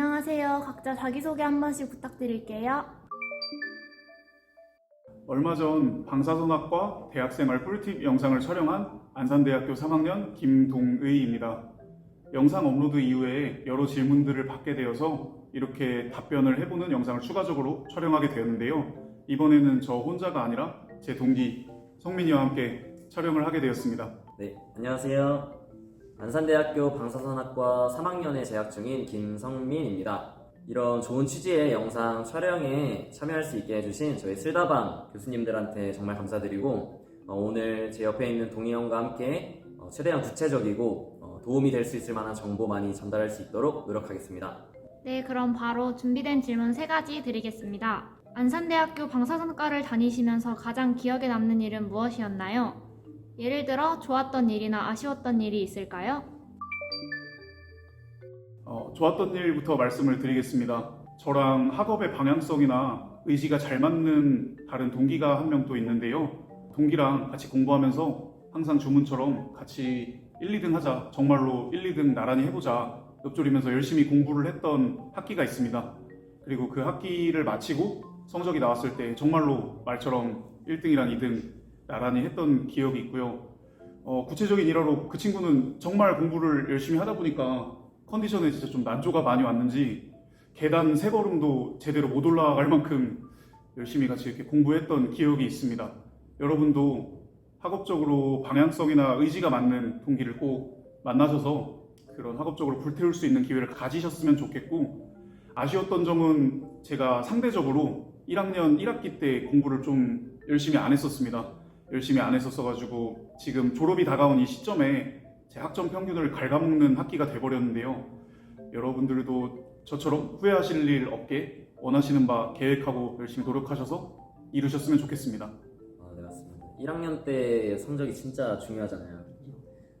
안녕하세요. 각자 자기소개 한 번씩 부탁드릴게요. 얼마 전 방사선학과 대학생활 꿀팁 영상을 촬영한 안산대학교 3학년 김동의입니다. 영상 업로드 이후에 여러 질문들을 받게 되어서 이렇게 답변을 해보는 영상을 추가적으로 촬영하게 되었는데요. 이번에는 저 혼자가 아니라 제 동기 성민이와 함께 촬영을 하게 되었습니다. 네, 안녕하세요. 안산대학교 방사선학과 3학년에 재학 중인 김성민입니다. 이런 좋은 취지의 영상 촬영에 참여할 수 있게 해주신 저희 슬다방 교수님들한테 정말 감사드리고 어, 오늘 제 옆에 있는 동희 형과 함께 어, 최대한 구체적이고 어, 도움이 될 수 있을 만한 정보 많이 전달할 수 있도록 노력하겠습니다. 네, 그럼 바로 준비된 질문 세 가지 드리겠습니다. 안산대학교 방사선과를 다니시면서 가장 기억에 남는 일은 무엇이었나요? 예를 들어 좋았던 일이나 아쉬웠던 일이 있을까요? 어, 좋았던 일부터 말씀을 드리겠습니다. 저랑 학업의 방향성이나 의지가 잘 맞는 다른 동기가 한 명 또 있는데요. 동기랑 같이 공부하면서 항상 주문처럼 같이 1, 2등 하자. 정말로 1, 2등 나란히 해보자. 읊조리면서 열심히 공부를 했던 학기가 있습니다. 그리고 그 학기를 마치고 성적이 나왔을 때 정말로 말처럼 1등이랑 2등 나란히 했던 기억이 있고요. 어, 구체적인 일화로 그 친구는 정말 공부를 열심히 하다 보니까 컨디션에 진짜 좀 난조가 많이 왔는지 계단 세 걸음도 제대로 못 올라갈 만큼 열심히 같이 이렇게 공부했던 기억이 있습니다. 여러분도 학업적으로 방향성이나 의지가 맞는 동기를 꼭 만나셔서 그런 학업적으로 불태울 수 있는 기회를 가지셨으면 좋겠고 아쉬웠던 점은 제가 상대적으로 1학년 1학기 때 공부를 좀 열심히 안 했었습니다. 열심히 안 했었어가지고 지금 졸업이 다가온 이 시점에 제 학점 평균을 갉아먹는 학기가 돼버렸는데요. 여러분들도 저처럼 후회하실 일 없게 원하시는 바 계획하고 열심히 노력하셔서 이루셨으면 좋겠습니다. 아, 네, 맞습니다. 1학년 때 성적이 진짜 중요하잖아요.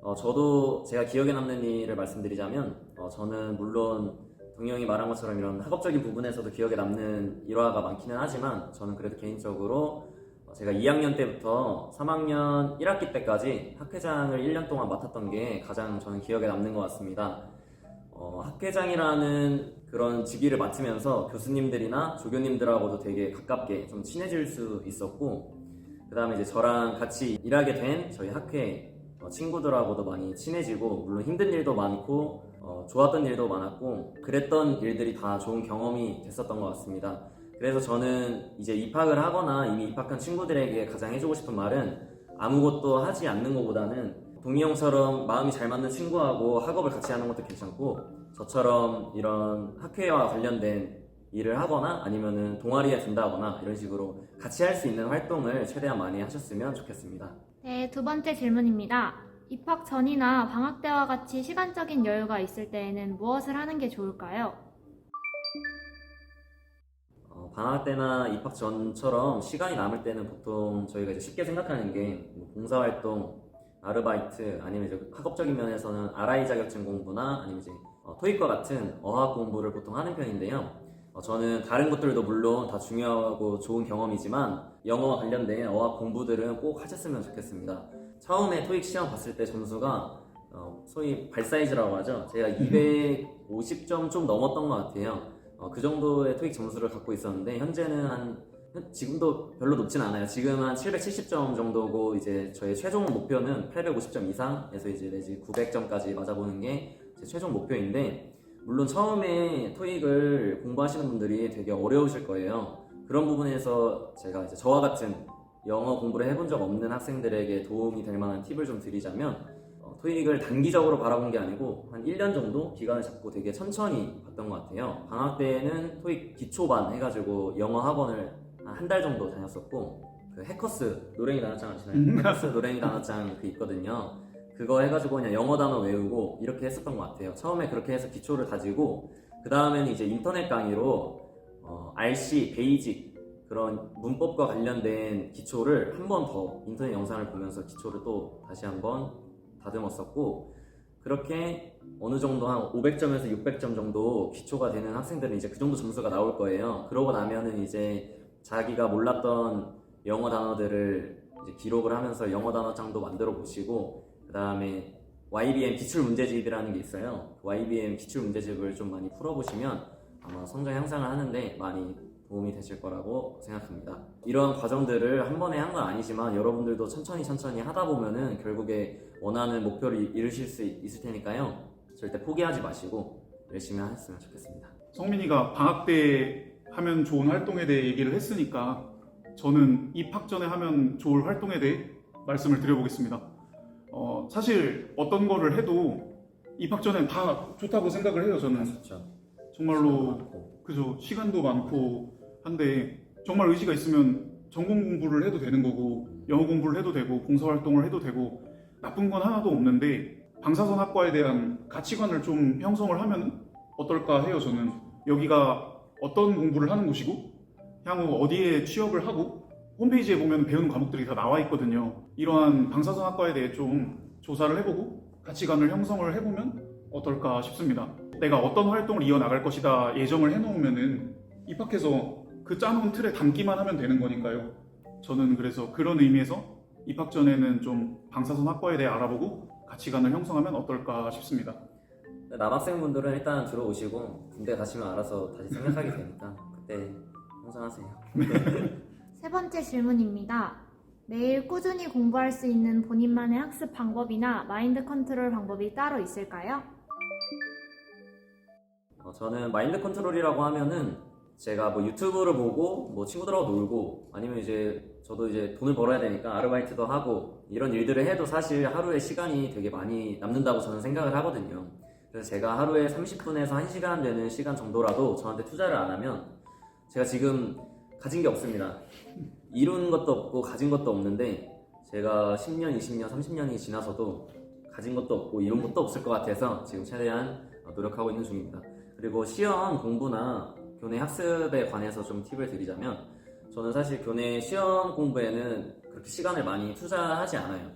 어, 저도 제가 기억에 남는 일을 말씀드리자면, 어, 저는 물론 동영이 말한 것처럼 이런 학업적인 부분에서도 기억에 남는 일화가 많기는 하지만, 저는 그래도 개인적으로 어, 제가 2학년 때부터 3학년 1학기 때까지 학회장을 1년 동안 맡았던 게 가장 저는 기억에 남는 것 같습니다. 어, 학회장이라는 그런 직위를 맡으면서 교수님들이나 조교님들하고도 되게 가깝게 좀 친해질 수 있었고, 그 다음에 이제 저랑 같이 일하게 된 저희 학회 어, 친구들하고도 많이 친해지고, 물론 힘든 일도 많고, 어, 좋았던 일도 많았고, 그랬던 일들이 다 좋은 경험이 됐었던 것 같습니다. 그래서 저는 이제 입학을 하거나 이미 입학한 친구들에게 가장 해주고 싶은 말은 아무것도 하지 않는 것보다는 동희 형처럼 마음이 잘 맞는 친구하고 학업을 같이 하는 것도 괜찮고 저처럼 이런 학회와 관련된 일을 하거나 아니면은 동아리에 든다거나 이런 식으로 같이 할 수 있는 활동을 최대한 많이 하셨으면 좋겠습니다. 네, 두 번째 질문입니다. 입학 전이나 방학 때와 같이 시간적인 여유가 있을 때에는 무엇을 하는 게 좋을까요? 어, 방학 때나 입학 전처럼 시간이 남을 때는 보통 저희가 이제 쉽게 생각하는 게 뭐 봉사활동, 아르바이트, 아니면 이제 학업적인 면에서는 RI 자격증 공부나 아니면 이제 어, 토익과 같은 어학 공부를 보통 하는 편인데요. 어, 저는 다른 것들도 물론 다 중요하고 좋은 경험이지만 영어와 관련된 어학 공부들은 꼭 하셨으면 좋겠습니다. 처음에 토익 시험 봤을 때 점수가 어, 소위 발사이즈라고 하죠. 제가 250점 좀 넘었던 것 같아요. 어, 그 정도의 토익 점수를 갖고 있었는데 현재는 한 현- 지금도 별로 높진 않아요. 지금 한 770점 정도고 이제 저의 최종 목표는 850점 이상에서 이제 내지 900점까지 맞아보는 게 제 최종 목표인데 물론 처음에 토익을 공부하시는 분들이 되게 어려우실 거예요. 그런 부분에서 제가 이제 저와 같은 영어 공부를 해본 적 없는 학생들에게 도움이 될 만한 팁을 좀 드리자면 어, 토익을 단기적으로 바라본 게 아니고 한 1년 정도 기간을 잡고 되게 천천히 봤던 것 같아요. 방학 때는 토익 기초반 해가지고 영어 학원을 한 달 정도 다녔었고 그 해커스 노랭이 단어장 아시나요? 음. 해커스 노랭이 단어장 그 있거든요. 그거 해가지고 그냥 영어 단어 외우고 이렇게 했었던 것 같아요. 처음에 그렇게 해서 기초를 다지고 그 다음에는 이제 인터넷 강의로 어, RC, 베이직 그런 문법과 관련된 기초를 한 번 더 인터넷 영상을 보면서 기초를 또 다시 한번 다듬었었고 그렇게 어느 정도 한 500점에서 600점 정도 기초가 되는 학생들은 이제 그 정도 점수가 나올 거예요. 그러고 나면은 이제 자기가 몰랐던 영어 단어들을 이제 기록을 하면서 영어 단어장도 만들어 보시고 그 다음에 YBM 기출 문제집이라는 게 있어요. 그 YBM 기출 문제집을 좀 많이 풀어보시면 아마 성적 향상을 하는데 많이 도움이 되실 거라고 생각합니다. 이런 과정들을 한 번에 한 건 아니지만 여러분들도 천천히 천천히 하다 보면은 결국에 원하는 목표를 이루실 수 있을 테니까요. 절대 포기하지 마시고 열심히 하셨으면 좋겠습니다. 성민이가 방학 때 하면 좋은 활동에 대해 얘기를 했으니까 저는 입학 전에 하면 좋을 활동에 대해 말씀을 드려보겠습니다. 어, 사실 어떤 거를 해도 입학 전엔 다 좋다고 생각을 해요. 저는 좋죠. 정말로 그죠 시간도 많고 한데 정말 의지가 있으면 전공 공부를 해도 되는 거고 영어 공부를 해도 되고 봉사 활동을 해도 되고 나쁜 건 하나도 없는데 방사선 학과에 대한 가치관을 좀 형성을 하면 어떨까 해요 저는. 여기가 어떤 공부를 하는 곳이고 향후 어디에 취업을 하고 홈페이지에 보면 배우는 과목들이 다 나와 있거든요. 이러한 방사선 학과에 대해 좀 조사를 해보고 가치관을 형성을 해보면 어떨까 싶습니다. 내가 어떤 활동을 이어나갈 것이다 예정을 해놓으면은 입학해서 그 짜놓은 틀에 담기만 하면 되는 거니까요. 저는 그래서 그런 의미에서 입학 전에는 좀 방사선 학과에 대해 알아보고 가치관을 형성하면 어떨까 싶습니다. 남학생분들은 일단 들어오시고 군대 가시면 알아서 다시 생각하게 되니까 그때 형성하세요. 세 번째 질문입니다. 매일 꾸준히 공부할 수 있는 본인만의 학습 방법이나 마인드 컨트롤 방법이 따로 있을까요? 어, 저는 마인드 컨트롤이라고 하면은 제가 뭐 유튜브를 보고 뭐 친구들하고 놀고 아니면 이제 저도 이제 돈을 벌어야 되니까 아르바이트도 하고 이런 일들을 해도 사실 하루에 시간이 되게 많이 남는다고 저는 생각을 하거든요. 그래서 제가 하루에 30분에서 1시간 되는 시간 정도라도 저한테 투자를 안 하면 제가 지금 가진 게 없습니다. 이룬 것도 없고 가진 것도 없는데 제가 10년, 20년, 30년이 지나서도 가진 것도 없고 이룬 것도 없을 것 같아서 지금 최대한 어, 노력하고 있는 중입니다. 그리고 시험 공부나 교내 학습에 관해서 좀 팁을 드리자면 저는 사실 교내 시험 공부에는 그렇게 시간을 많이 투자하지 않아요.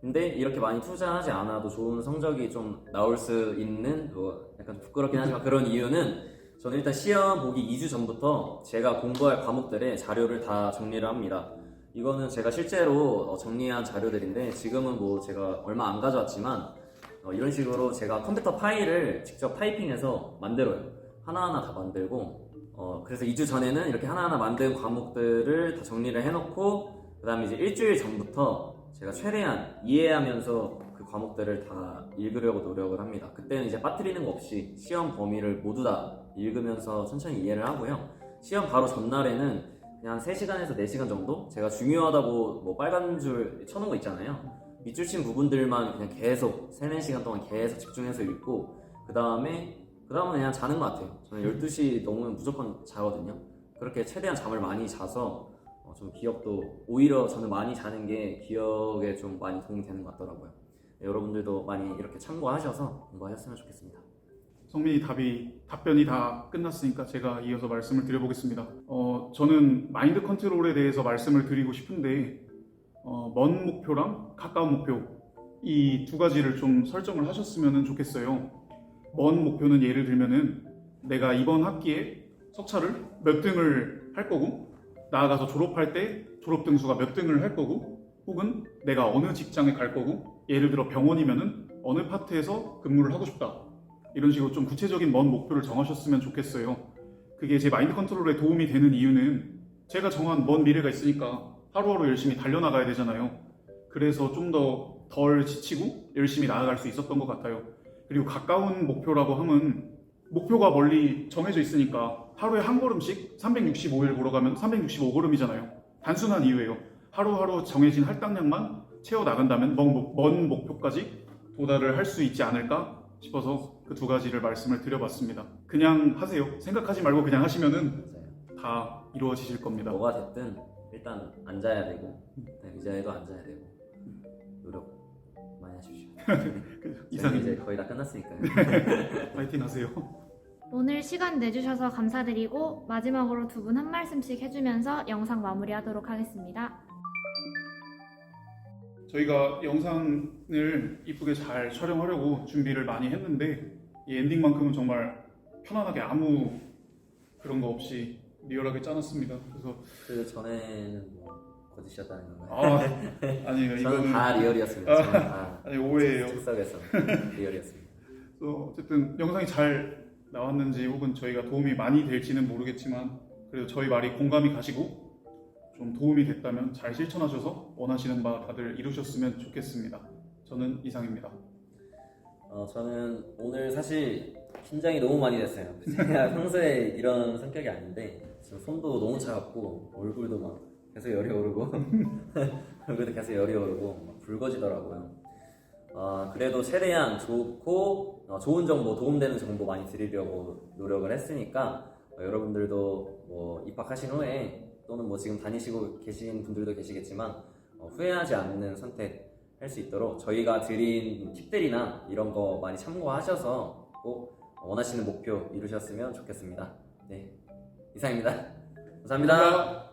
근데 이렇게 많이 투자하지 않아도 좋은 성적이 좀 나올 수 있는 뭐 약간 부끄럽긴 하지만 그런 이유는 저는 일단 시험 보기 2주 전부터 제가 공부할 과목들의 자료를 다 정리를 합니다. 이거는 제가 실제로 어, 정리한 자료들인데 지금은 뭐 제가 얼마 안 가져왔지만 어, 이런 식으로 제가 컴퓨터 파일을 직접 타이핑해서 만들어요. 하나하나 다 만들고 어, 그래서 2주 전에는 이렇게 하나하나 만든 과목들을 다 정리를 해놓고 그 다음에 이제 일주일 전부터 제가 최대한 이해하면서 그 과목들을 다 읽으려고 노력을 합니다. 그때는 이제 빠뜨리는 거 없이 시험 범위를 모두 다 읽으면서 천천히 이해를 하고요. 시험 바로 전날에는 그냥 한 3시간에서 4시간 정도? 제가 중요하다고 뭐 빨간 줄 쳐놓은 거 있잖아요. 밑줄 친 부분들만 그냥 계속 3, 4시간 동안 계속 집중해서 읽고 그 다음에 그 다음은 그냥 자는 것 같아요. 저는 12시 넘으면 무조건 자거든요. 그렇게 최대한 잠을 많이 자서 어, 좀 기억도 오히려 저는 많이 자는 게 기억에 좀 많이 도움이 되는 것 같더라고요. 네, 여러분들도 많이 이렇게 참고하셔서 공부하셨으면 좋겠습니다. 성민이 답이 답변이 다 끝났으니까 제가 이어서 말씀을 드려보겠습니다. 어, 저는 마인드 컨트롤에 대해서 말씀을 드리고 싶은데 어, 먼 목표랑 가까운 목표 이 두 가지를 좀 설정을 하셨으면 좋겠어요. 먼 목표는 예를 들면은 내가 이번 학기에 석차를 몇 등을 할 거고 나아가서 졸업할 때 졸업 등수가 몇 등을 할 거고 혹은 내가 어느 직장에 갈 거고 예를 들어 병원이면은 어느 파트에서 근무를 하고 싶다. 이런 식으로 좀 구체적인 먼 목표를 정하셨으면 좋겠어요. 그게 제 마인드 컨트롤에 도움이 되는 이유는 제가 정한 먼 미래가 있으니까 하루하루 열심히 달려나가야 되잖아요. 그래서 좀 더 덜 지치고 열심히 나아갈 수 있었던 것 같아요. 그리고 가까운 목표라고 하면 목표가 멀리 정해져 있으니까 하루에 한 걸음씩 365일 걸어가면 365걸음이잖아요. 단순한 이유예요. 하루하루 정해진 할당량만 채워 나간다면 먼, 목- 먼 목표까지 도달을 할 수 있지 않을까 싶어서 그 두 가지를 말씀을 드려봤습니다. 그냥 하세요. 생각하지 말고 그냥 하시면은. 다 이루어지실 겁니다. 뭐가 됐든 일단 앉아야 되고 네, 의자에도 앉아야 되고 많이 하십시오. 그 이상 이상이 이제 거의 다 끝났으니까요. 파이팅 하세요. 오늘 시간 내주셔서 감사드리고 마지막으로 두 분 한 말씀씩 해주면서 영상 마무리하도록 하겠습니다. 저희가 영상을 이쁘게 잘 촬영하려고 준비를 많이 했는데 이 엔딩만큼은 정말 편안하게 아무 그런 거 없이 리얼하게 짜놨습니다. 그래서 그 전에는 뭐 거짓이었다는 건가요? 아, 아니에요. 저는 이거는 다 리얼이었습니다. 저는 다 아니 오해예요. 즉석에서 리얼이었습니다. 그래서 어쨌든 영상이 잘 나왔는지 혹은 저희가 도움이 많이 될지는 모르겠지만 그래도 저희 말이 공감이 가시고 좀 도움이 됐다면 잘 실천하셔서 원하시는 바 다들 이루셨으면 좋겠습니다. 저는 이상입니다. 어, 저는 오늘 사실 긴장이 너무 많이 됐어요. 제가 평소에 이런 성격이 아닌데 지금 손도 너무 차갑고 얼굴도 막 계속 열이 오르고 얼굴도 계속 열이 오르고 막 붉어지더라고요. 어, 그래도 최대한 좋고 어, 좋은 정보, 도움되는 정보 많이 드리려고 노력을 했으니까 어, 여러분들도 뭐 입학하신 후에 또는 뭐 지금 다니시고 계신 분들도 계시겠지만 어, 후회하지 않는 선택 할 수 있도록 저희가 드린 팁들이나 이런 거 많이 참고하셔서 꼭 원하시는 목표 이루셨으면 좋겠습니다. 네, 이상입니다. 감사합니다. 감사합니다.